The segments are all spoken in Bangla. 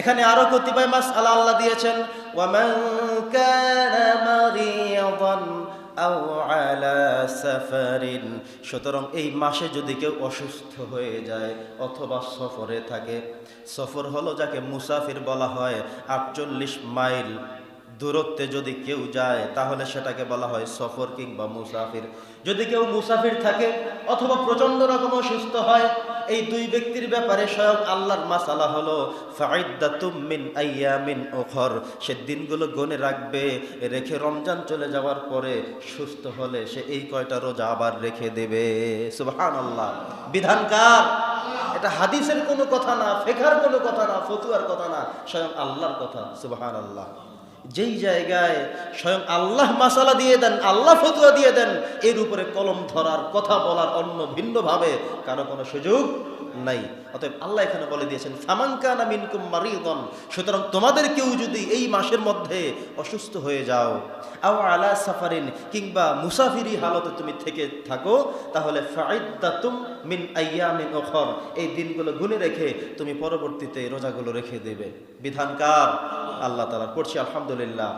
এখানে আরও কতিপয় মাস আল্লাহ আল্লাহ দিয়েছেন, ওয়ামান কানা মারিয়াদান আও আলা সাফারিন। সুতরাং এই মাসে যদি কেউ অসুস্থ হয়ে যায় অথবা সফরে থাকে, সফর হলো যাকে মুসাফির বলা হয় আটচল্লিশ মাইল। দূরত্বে যদি কেউ যায়, তাহলে সেটাকে বলা হয় সফর কিংবা মুসাফির। যদি কেউ মুসাফির থাকে অথবা প্রচণ্ড রকম অসুস্থ হয়, এই দুই ব্যক্তির ব্যাপারে স্বয়ং আল্লাহর মাসালা হলো ওখর সে দিনগুলো গনে রাখবে, রেখে রমজান চলে যাওয়ার পরে সুস্থ হলে সে এই কয়টা রোজা আবার রেখে দেবে। সুবহান আল্লাহ বিধানকার এটা হাদিসের কোনো কথা না ফেখার কোনো কথা না, ফতুয়ার কথা না, স্বয়ং আল্লাহর কথা। সুবহান আল্লাহ যেই জায়গায় স্বয়ং আল্লাহ মাসালা দিয়ে দেন, আল্লাহ ফতুয়া দিয়ে দেন, এর উপরে কলম ধরার কথা বলার অন্য ভিন্নভাবে কারও কোনো সুযোগ নাই। অতএব আল্লাহ এখানে বলে দিয়েছেন ফামাঙ্কানা মিনকুম মারিদন সুতরাং তোমাদের কেউ যদি এই মাসের মধ্যে অসুস্থ হয়ে যাও, আও আলা সাফারিন, কিংবা মুসাফিরি হালতে তুমি থেকে থাকো, তাহলে ফাইদ্দাতুম মিন আইয়ামিন ওখর এই দিনগুলো গুনে রেখে তুমি পরবর্তীতে রোজাগুলো রেখে দেবে। বিধানকার আল্লাহ তালা পড়ছি, আলহামদুলিল্লাহ।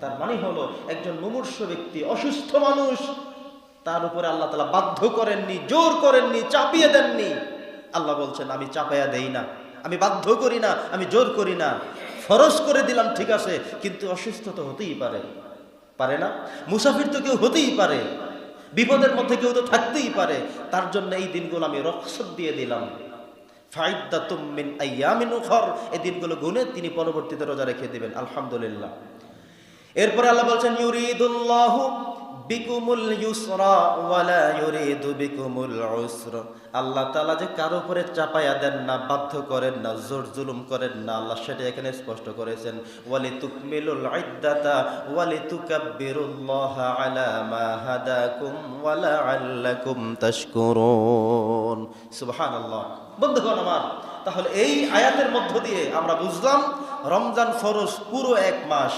তার মানে হলো, একজন মুমূর্ষ ব্যক্তি, অসুস্থ মানুষ, তার উপরে আল্লাহ তালা বাধ্য করেননি, জোর করেননি, চাপিয়ে দেননি। আল্লাহ বলছেন, আমি চাপাইয়া দেই না, আমি বাধ্য করি না, আমি জোর করি না। ফরজ করে দিলাম, ঠিক আছে, কিন্তু অসুস্থ তো হতেই পারে। পারে না? মুসাফির তো কেউ হতেই পারে। বিপদের মধ্যে কেউ তো থাকতেই পারে। তার জন্য এই দিনগুলো আমি রক্ষত দিয়ে দিলাম। ফাইদ্দাতুম মিন আইয়ামিন উখর। এই দিনগুলো গুনে তিনি পরবর্তীতে রোজা রেখে দিবেন। আলহামদুলিল্লাহ। এরপরে আল্লাহ বলছেন, ইউরিদুল্লাহু বিকুমুল ইউসরা ওয়ালা ইউরিদু বিকুমুল উসর। আল্লাহ তাআলা যে কারও উপরে চাপায়া দেন না, বাধ্য করেন না, জোর জুলুম করেন না, আল্লাহ সেটা এখানে স্পষ্ট করেছেন। ওয়ালি তুকমিলুল ইদ্দাতা ওয়ালি তুকাব্বিরুল্লাহ আলা মা হাদাকুম ওয়ালা আল্লাকুম তাশকুরুন। সুবহানাল্লাহ। বন্ধুগণ আমার, তাহলে এই আয়াতের মধ্য দিয়ে আমরা বুঝলাম, রমজান ফরজ পুরো এক মাস,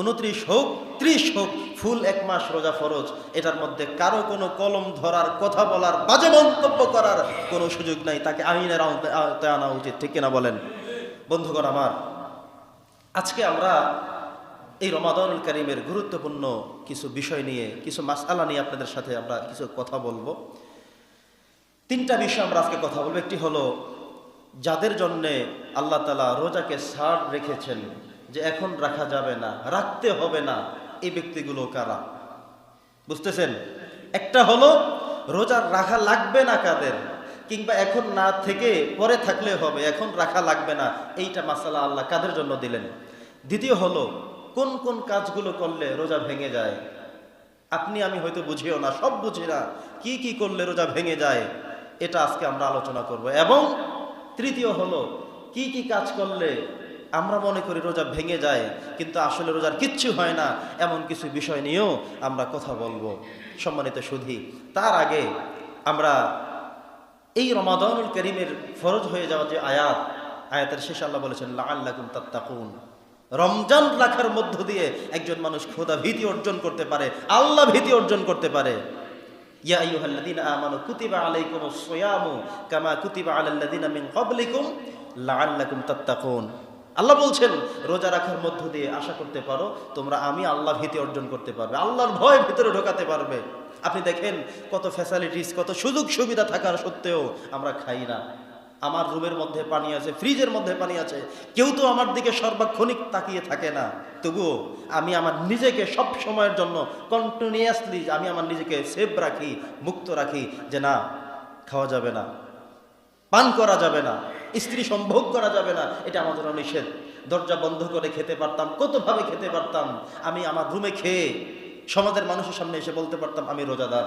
উনত্রিশ হোক, ত্রিশ হোক ফুল এক মাস রোজা ফরজ, এটার মধ্যে কারও কোনো কলম ধরার, কথা বলার, বাজে মন্তব্য করার কোনো সুযোগ নাই। তাকে আইনের আওতায় আনা উচিত, ঠিক কিনা বলেন? বন্ধুগণ আমার, আজকে আমরা এই রমাদানুল করিমের গুরুত্বপূর্ণ কিছু বিষয় নিয়ে, কিছু মাসালা নিয়ে আপনাদের সাথে আমরা কিছু কথা বলব। তিনটা বিষয় আমরা আজকে কথা বলব। একটি হলো, যাদের জন্যে আল্লাহ তালা রোজাকে ছাড় রেখেছেন, যে এখন রাখা যাবে না, রাখতে হবে না এই ব্যক্তিগুলো কারা? বুঝতেছেন? একটা হলো রোজা রাখা লাগবে না কাদের? কিংবা এখন না থেকে পরে থাকলে হবে, এখন রাখা লাগবে না, এইটা মাসালা আল্লাহ কাদের জন্য দিলেন? দ্বিতীয় হলো, কোন কোন কাজগুলো করলে রোজা ভেঙে যায়? আপনি, আমি হয়তো বুঝিও না, সব বুঝি না, কি কি করলে রোজা ভেঙে যায়? এটা আজকে আমরা আলোচনা করব। এবং তৃতীয় হলো, কি কি কাজ করলে আমরা মনে করি রোজা ভেঙে যায়, কিন্তু আসলে রোজার কিচ্ছু হয় না। এমন কিছু বিষয় নিয়েও আমরা কথা বলব। সম্মানিত সুধী, তার আগে আমরা এই রমাদানুল করিমের ফরজ হয়ে যাওয়া যে আয়াত, আয়াতের শেষ আল্লাহ বলেছেন লাল্লাকুম তাত্তাকুন। রমজান রাখার মধ্য দিয়ে একজন মানুষ খোদা ভীতি অর্জন করতে পারে, আল্লাহ ভীতি অর্জন করতে পারে। ইয়া কুতিবা কুতিবা মিন আল্লাহ বলছেন, রোজা রাখার মধ্য দিয়ে আশা করতে পারো, তোমরা আমি আল্লাহ ভীতি অর্জন করতে পারবে। আল্লাহর ভয় ভিতরে ঢোকাতে পারবে। আপনি দেখেন কত ফ্যাসিলিটিস কত সুযোগ সুবিধা থাকার সত্ত্বেও আমরা খাই না। আমার রুমের মধ্যে পানি আছে, ফ্রিজের মধ্যে পানি আছে। কেউ তো আমার দিকে সর্বাক্ষণিক তাকিয়ে থাকে না। তবুও আমি আমার নিজেকে সব সময়ের জন্য কন্টিনিউয়াসলি আমি আমার নিজেকে সেভ রাখি, মুক্ত রাখি যে না, খাওয়া যাবে না। পান করা যাবে না, স্ত্রী সম্ভোগ করা যাবে না, এটা জন্য নিষেধ। দরজা বন্ধ করে খেতে পারতাম, কতভাবে খেতে পারতাম? আমি আমার রুমে খেয়ে সমাজের মানুষের সামনে এসে বলতে পারতাম, আমি রোজাদার।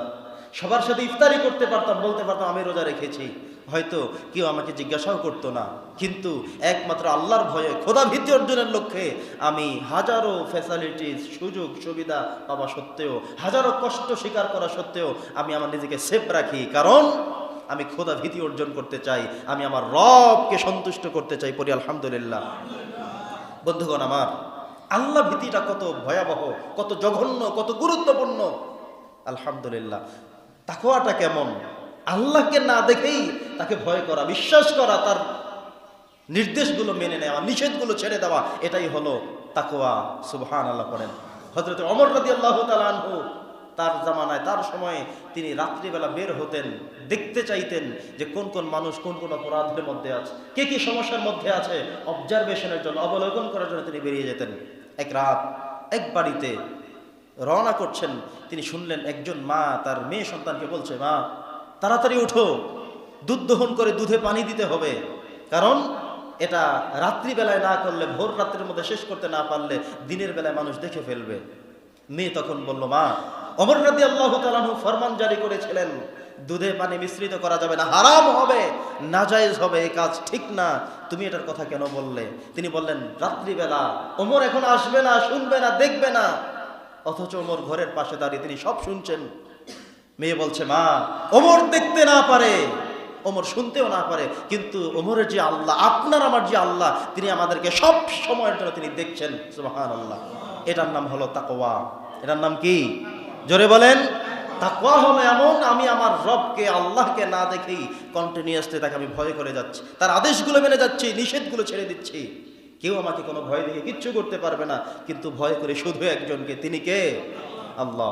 সবার সাথে ইফতারি করতে পারতাম, বলতে পারতাম, আমি রোজা রেখেছি। হয়তো কেউ আমাকে জিজ্ঞাসাও করতো না, কিন্তু একমাত্র আল্লাহর ভয়ে খোদা ভীতি অর্জনের লক্ষ্যে আমি হাজারো ফ্যাসিলিটিস সুযোগ, সুবিধা পাওয়া সত্ত্বেও, হাজারো কষ্ট স্বীকার করা সত্ত্বেও আমি আমার নিজেকে সেফ রাখি। কারণ আমি খোদা ভীতি অর্জন করতে চাই, আমি আমার রবকে সন্তুষ্ট করতে চাই পরি আলহামদুলিল্লাহ। বন্ধুগণ আমার, আল্লাহ ভীতিটা কত ভয়াবহ, কত জঘন্য, কত গুরুত্বপূর্ণ। আলহামদুলিল্লাহ। তাকোয়াটা কেমন? আল্লাহকে না দেখেই তাকে ভয় করা, বিশ্বাস করা, তার নির্দেশগুলো মেনে নেওয়া, নিষেধগুলো ছেড়ে দেওয়া, এটাই হলো তাকোয়া সুবহান আল্লাহ করেন হজরত অমর রাদি আল্লাহ তালু তার জামানায়, তার সময়ে তিনি রাত্রিবেলা বের হতেন। দেখতে চাইতেন যে কোন কোন মানুষ কোন কোন অপরাধের মধ্যে আছে, কে কি সমস্যার মধ্যে আছে অবজারভেশনের জন্য, অবলোকন করার জন্য তিনি বেরিয়ে যেতেন। এক রাত এক বাড়িতে রওনা করছেন, তিনি শুনলেন একজন মা তার মেয়ে সন্তানকে বলছে, মা, তাড়াতাড়ি উঠো, দুধ দহন করে দুধে পানি দিতে হবে। কারণ এটা রাত্রিবেলায় না করলে, ভোর রাত্রির মধ্যে শেষ করতে না পারলে দিনের বেলায় মানুষ দেখে ফেলবে। মেয়ে তখন বলল, মা অমর রাদি আল্লাহ তালাহু ফরমান জারি করেছিলেন দুধে পানি মিশ্রিত করা যাবে না, হারাম হবে, নাজায়েজ হবে, এই কাজ ঠিক না। তুমি এটার কথা কেন বললে? তিনি বললেন, রাত্রিবেলা, ওমর এখন আসবে না, শুনবে না, দেখবে না। অথচ ওমর ঘরের পাশে দাঁড়িয়ে তিনি সব শুনছেন। মেয়ে বলছে, মা, ওমর দেখতে না পারে। ওমর শুনতেও না পারে, কিন্তু ওমরের যে আল্লাহ, আপনার আমার যে আল্লাহ, তিনি আমাদেরকে সব সময়ের জন্য তিনি দেখছেন সুবাহান আল্লাহ এটার নাম হলো তাকওয়া। এটার নাম কি? জোরে বলেন, তাকওয়া হলো এমন, আমি আমার রবকে, আল্লাহকে না দেখেই কন্টিনিউয়াসলি তাকে আমি ভয় করে যাচ্ছি। তার আদেশগুলো মেনে যাচ্ছি, নিষেধগুলো ছেড়ে দিচ্ছি। কেউ আমাকে কোনো ভয় দেখে কিচ্ছু করতে পারবে না, কিন্তু ভয় করে শুধু একজনকে, তিনি কে? আল্লাহ।